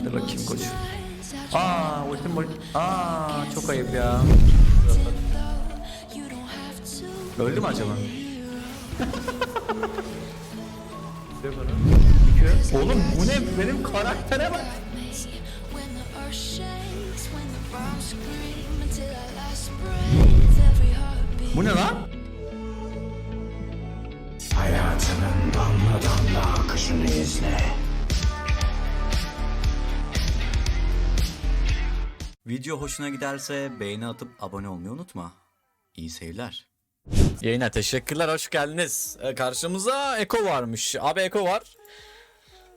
Hadi bakayım koç. Aa ultim ultim. Aa çok ayıp ya. Öldü mü acaba? Oğlum bu ne? Benim karaktere bak. Bu ne lan? Hayatının damla damla akışını izle. Video hoşuna giderse beğeni atıp abone olmayı unutma. İyi seyirler. Yayına teşekkürler, hoş geldiniz. Ee, karşımıza Eko varmış. Abi Eko var.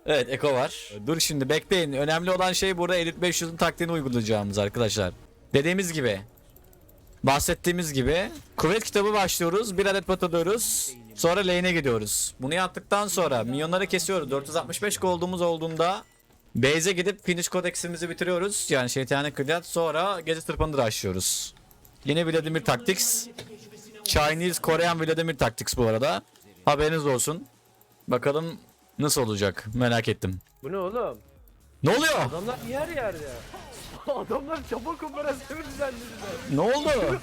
Evet Eko var. Dur şimdi bekleyin. Önemli olan şey burada Elite 500'ün taktiğini uygulayacağımız arkadaşlar. Dediğimiz gibi. Bahsettiğimiz gibi. Kuvvet kitabı başlıyoruz. Bir adet pot alıyoruz. Sonra lane'e gidiyoruz. Bunu yaptıktan sonra minyonları kesiyoruz. 465 gold'umuz olduğunda Base'e gidip finish kodeksimizi bitiriyoruz. Yani şeytani kıyat sonra gece tırpanı açıyoruz. Yine Vladimir Tactics. Chinese, Korean Vladimir Tactics bu arada. Haberiniz olsun. Bakalım nasıl olacak merak ettim. Bu ne oğlum? Ne oluyor? Adamlar yer yer ya. Adamlar çabuk operasyonu düzenlediler. Ne oldu?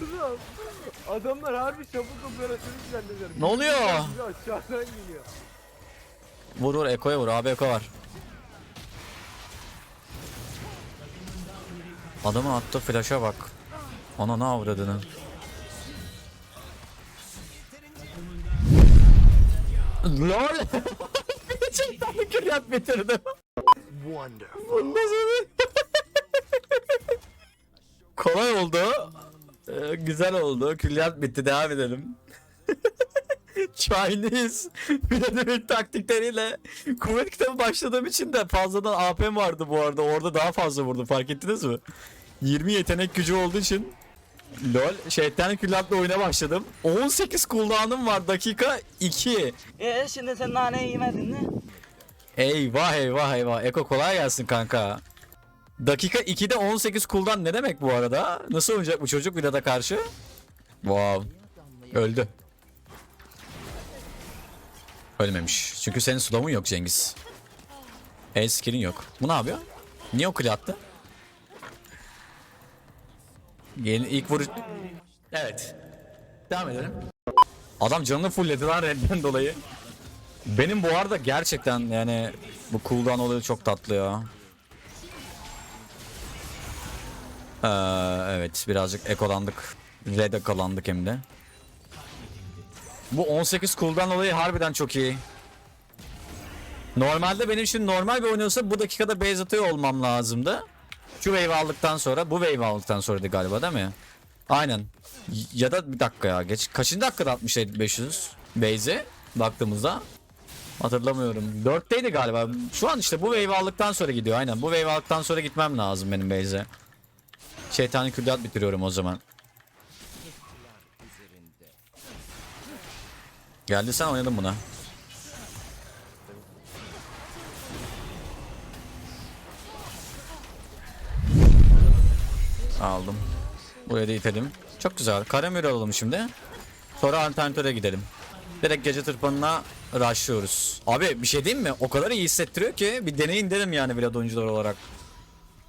Adamlar harbi çabuk operasyonu düzenlediler. Ne oluyor? Aşağıdan geliyor. Vur vur Eko'ya vur abi Eko var. Adamın attığı flash'a bak. Ona ne avradını. LOL Gerçekten bir küryat bitirdim. Sonra- Kolay oldu. Ee, güzel oldu. Külliyat bitti. Devam edelim. Chinese Vladimir taktikleriyle kuvvet kitabı başladığım için de fazladan AP'm vardı bu arada. Orada daha fazla vurdum fark ettiniz mi? 20 yetenek gücü olduğu için LOL şeytan külliyatla oyuna başladım. 18 cooldown'um var dakika 2. E şimdi sen naneyi yemedin mi? Eyvah eyvah eyvah. Eko kolay gelsin kanka. Dakika 2'de 18 cooldown ne demek bu arada? Nasıl oynayacak bu çocuk Vlad'a karşı? Wow. Öldü. Ölmemiş. Çünkü senin slow'un yok Cengiz. El skill'in yok. Bu ne yapıyor? Niye o kule attı? Yeni ilk vuruş... Evet. Devam edelim. Adam canını fullledi lan redden dolayı. Benim bu arada gerçekten yani bu cooldown olayı çok tatlı ya. Ee, evet birazcık ekolandık. Red ekolandık hem de. Bu 18 cooldown olayı harbiden çok iyi. Normalde benim için normal bir oyun olsa bu dakikada base atıyor olmam lazımdı. Şu wave aldıktan sonra bu wave aldıktan sonra galiba değil mi? Aynen. Ya da bir dakika ya geç. Kaçıncı dakikada atmış 500 base'e baktığımızda? Hatırlamıyorum. 4'teydi galiba. Şu an işte bu wave aldıktan sonra gidiyor. Aynen. Bu wave aldıktan sonra gitmem lazım benim base'e. Şeytani külliyat bitiriyorum o zaman. Geldi sen oynadın buna. Aldım. Buraya da itelim. Çok güzel. Karamür alalım şimdi. Sonra alternatöre gidelim. Direkt gece tırpanına rushlıyoruz. Abi bir şey diyeyim mi? O kadar iyi hissettiriyor ki bir deneyin derim yani Vlad oyuncular olarak.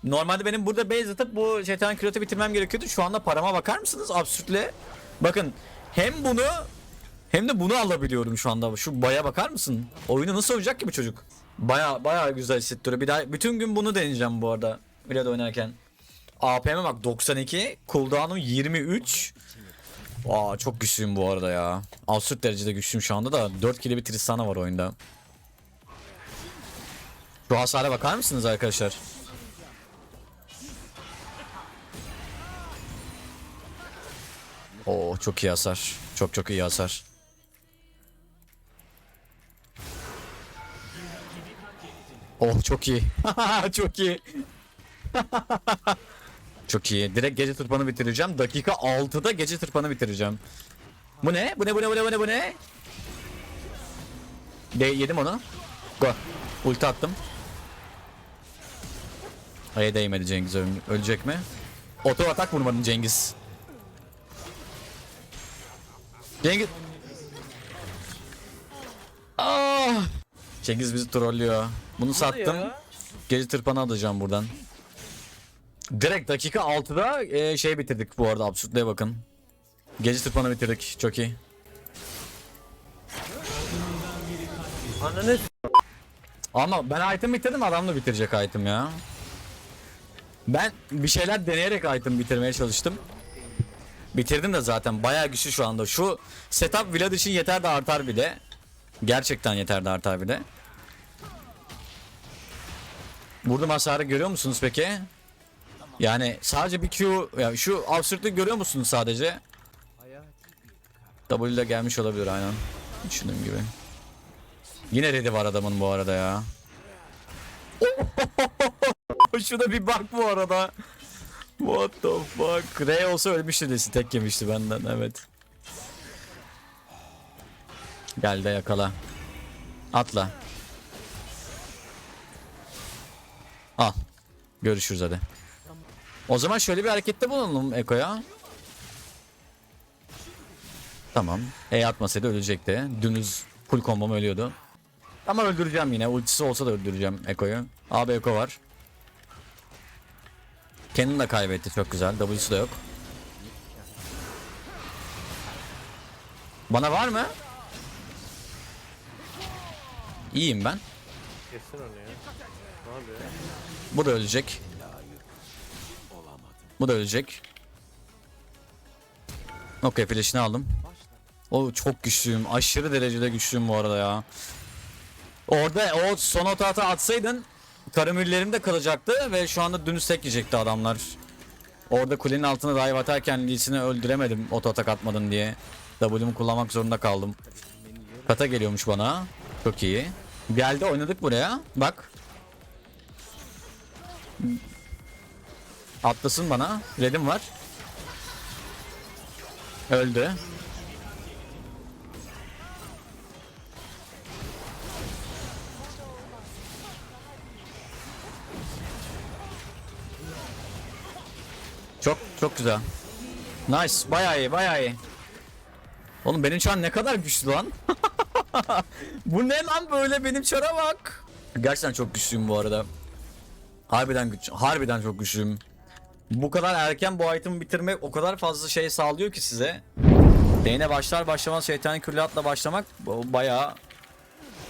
Normalde benim burada base atıp bu şeytan küratı bitirmem gerekiyordu. Şu anda parama bakar mısınız? Absürtle. Bakın hem bunu hem de bunu alabiliyorum şu anda. Şu baya bakar mısın? Oyunu nasıl oynayacak ki bu çocuk? Baya baya güzel hissettiriyor. Bir daha bütün gün bunu deneyeceğim bu arada. Vlad oynarken. AP'me bak 92. Cooldown'um 23. Aa çok güçlüyüm bu arada ya. Absürt derecede güçlüyüm şu anda da 4 kilo bir Tristana var oyunda. Şu hasara bakar mısınız arkadaşlar? Oo çok iyi hasar. Çok çok iyi hasar. Oh çok iyi. çok iyi. Çok iyi. Direkt gece tırpanı bitireceğim. Dakika 6'da gece tırpanı bitireceğim. Bu ne? Bu ne? Bu ne? Bu ne? Bu ne? Bu ne? De yedim onu. Go. Ulti attım. Aya değmedi Cengiz. Öl- Ölecek mi? Oto atak vurmadın Cengiz. Cengiz. Cengiz bizi trollüyor. Bunu sattım. ya? Gece tırpanı alacağım buradan. Direkt dakika 6'da e, şey bitirdik bu arada absürtlüğe bakın. Gece tırpanı bitirdik çok iyi. Ananı Ama ben item bitirdim adam da bitirecek item ya. Ben bir şeyler deneyerek item bitirmeye çalıştım. Bitirdim de zaten bayağı güçlü şu anda. Şu setup Vlad için yeter de artar bir de. Gerçekten yeter de artar bir de. Burada hasarı görüyor musunuz peki? Yani sadece bir Q, ya şu absürtlüğü görüyor musunuz sadece? W ile gelmiş olabilir aynen. Düşündüğüm gibi. Yine ready var adamın bu arada ya. Şuna bir bak bu arada. What the fuck? Ray olsa ölmüştü desi tek yemişti benden evet. Gel de yakala. Atla. Al. Görüşürüz hadi. O zaman şöyle bir harekette bulunalım Eko'ya. Tamam. E atmasaydı ölecekti. Dünüz full kombom ölüyordu. Ama öldüreceğim yine. Ultisi olsa da öldüreceğim Eko'yu. AB Eko var. Kendini de kaybetti çok güzel. W'su da yok. Bana var mı? İyiyim ben. Kesin onu ya. Ne yapıyor? Bu da ölecek. Bu da ölecek. Okey flash'ini aldım. O çok güçlüyüm. Aşırı derecede güçlüyüm bu arada ya. Orada o son otata atsaydın karamüllerim de kalacaktı ve şu anda dünüz tek yiyecekti adamlar. Orada kulenin altına dive atarken Lee'sini öldüremedim oto atak atmadın diye. W'mu kullanmak zorunda kaldım. Kata geliyormuş bana. Çok iyi. Geldi oynadık buraya. Bak. Atlasın bana. Red'im var. Öldü. Çok çok güzel. Nice. Bayağı iyi, bayağı iyi. Oğlum benim çar ne kadar güçlü lan. bu ne lan böyle benim çara bak. Gerçekten çok güçlüyüm bu arada. Harbiden güç, harbiden çok güçlüyüm. Bu kadar erken bu item'ı bitirmek o kadar fazla şey sağlıyor ki size. Değne başlar başlamaz şeytani külliyatla başlamak bayağı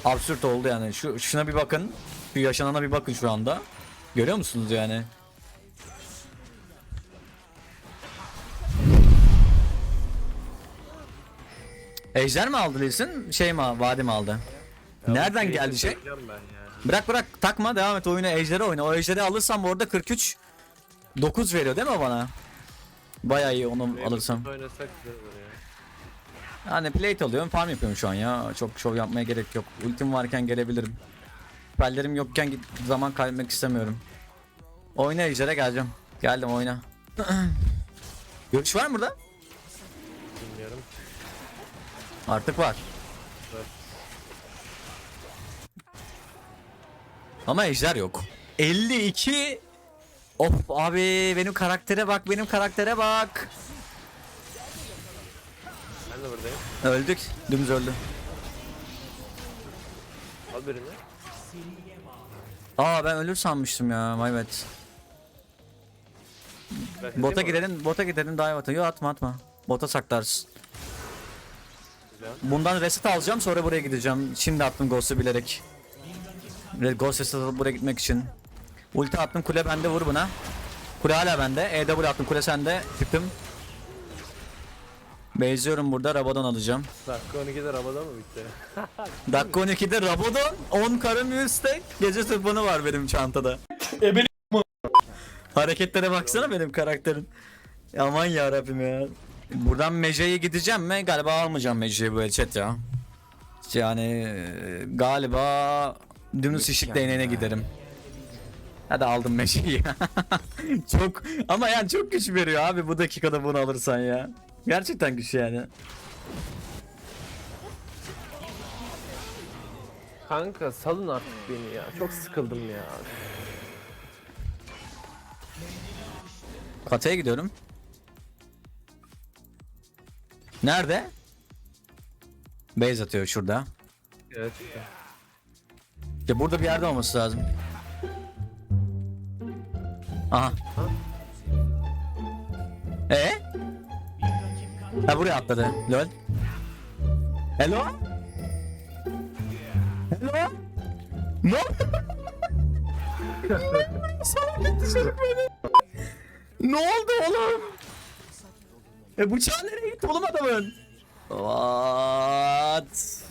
absürt oldu yani. Şu şuna bir bakın. Şu yaşanana bir bakın şu anda. Görüyor musunuz yani? Ejder mi aldı Lee'sin? Şey mi vadi mi aldı? Nereden geldi şey? Ya. Bırak bırak takma devam et oyuna ejderi oyna. O ejderi alırsam orada 43 9 veriyor değil mi bana? Bayağı iyi onu alırsam. Olur ya. Yani plate alıyorum farm yapıyorum şu an ya. Çok şov yapmaya gerek yok. Ultim varken gelebilirim. Spellerim yokken git zaman kaybetmek istemiyorum. Oyna ejdere geleceğim. Geldim oyna. Görüş var mı burada? Artık var. Evet. Ama ejder yok. 52 Of abi benim karaktere bak benim karaktere bak. Ben de buradayım. Öldük. Dümdüz öldü. Al birini. Aa ben ölür sanmıştım ya. My bad. Bota gidelim, bota gidelim dive atın. Yo atma atma. Bota saklarsın. Bundan reset alacağım sonra buraya gideceğim. Şimdi attım Ghost'u bilerek. Re- Ghost reset alıp buraya gitmek için. Ulti attım kule bende vur buna. Kule hala bende. EW attım kule sende. Çıktım. Beziyorum burada Rabadon alacağım. Dakika 12'de Rabada mı bitti? Dakika 12'de Rabadon 10 karım üstte gece tırpanı var benim çantada. Hareketlere baksana benim karakterin. Aman ya Rabbim ya. Buradan Mece'ye gideceğim mi? Galiba almayacağım Mece'yi bu chat ya. Yani e, galiba dümdüz ışık değneğine giderim. Hadi aldım Mece'yi. çok ama yani çok güç veriyor abi bu dakikada bunu alırsan ya. Gerçekten güç yani. Kanka salın artık beni ya. Çok sıkıldım ya. Kataya gidiyorum. Nerede? Base atıyor şurada. Evet. Ya burada bir yerde olması lazım. Aha. E? Ha buraya atladı. Lol. Hello? Hello? Beni. Ne oldu oğlum? E bıçağı nereye gitti oğlum adamın? What?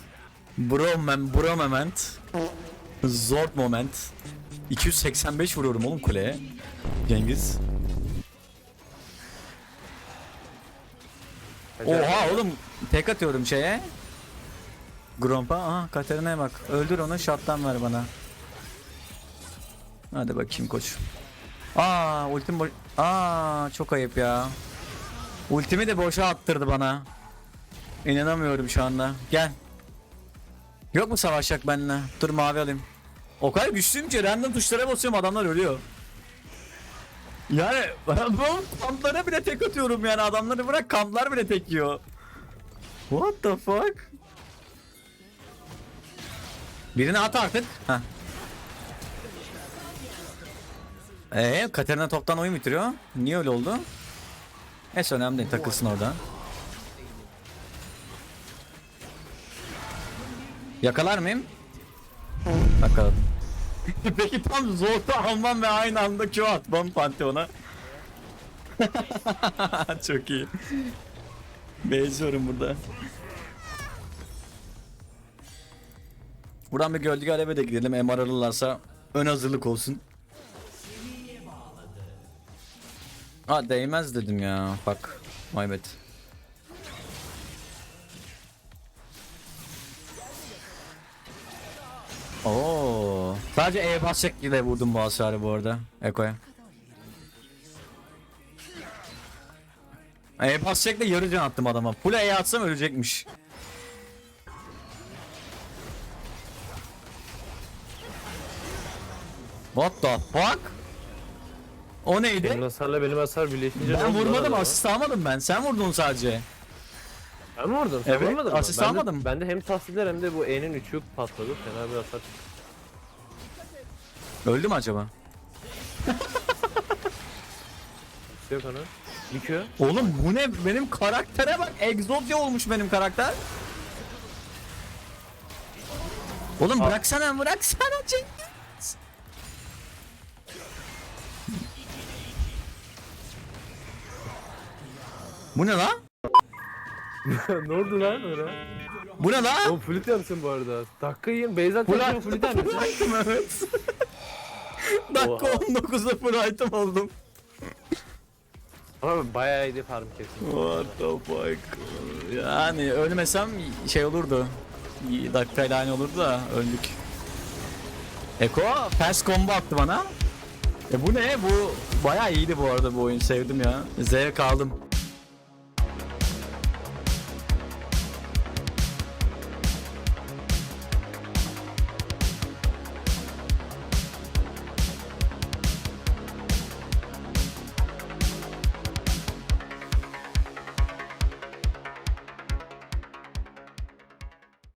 Bro, man, bro moment. Zor moment. 285 vuruyorum oğlum kuleye. Cengiz. Oha oğlum tek atıyorum şeye. Grompa aha Katarina'ya bak. Öldür onu şattan ver bana. Hadi bakayım koç. Aa ultim bo- Aa çok ayıp ya. Ultimi de boşa attırdı bana. İnanamıyorum şu anda. Gel. Yok mu savaşacak benimle? Dur mavi alayım. O kadar güçlüyüm ki random tuşlara basıyorum adamlar ölüyor. Yani bu kamplara bile tek atıyorum yani adamları bırak kamplar bile tek yiyor. What the fuck? Birini at artık. Heh. Ee, Katerina toptan oyun bitiriyor. Niye öyle oldu? Neyse önemli değil takılsın orada. Yakalar mıyım? Yakaladım. Peki tam zorta almam ve aynı anda Q atmam Pantheon'a. Çok iyi. Benziyorum burada. Buradan bir gölge aleve de gidelim. MR alırlarsa ön hazırlık olsun. Ha değmez dedim ya. Bak. My bad. Oo. Sadece E basacak ile vurdum bu hasarı bu arada. Eko'ya. E basacakla yarı can attım adama. Full E atsam ölecekmiş. What the fuck? O neydi? Benim hasarla benim hasar birleşince Ben vurmadım asist almadım ben. Sen vurdun sadece. Ben mi vurdum? Sen Evet, vurmadın mı? asist Ben de- almadım. Ben de hem tahsiller hem de bu E'nin üçü patladı. Fena bir hasar. Öldü mü acaba? Bir yok ana. Bitiyor. Oğlum bu ne? Benim karaktere bak. Exodia olmuş benim karakter. Oğlum bıraksana bıraksana Cengiz. Bu ne lan? ne oldu lan öyle? Bu ne lan? Oğlum flüt yapsın bu arada. Dakika yiyin. Beyza tekrar flüt yapsın. Item evet. Dakika Oha. 19'da full item oldum. Ama bayağı iyiydi farm kesin. What the fuck? Yani ölmesem şey olurdu. Dakikayla aynı olurdu da öldük. Eko fast combo attı bana. E bu ne? Bu bayağı iyiydi bu arada bu oyun sevdim ya. Zevk aldım.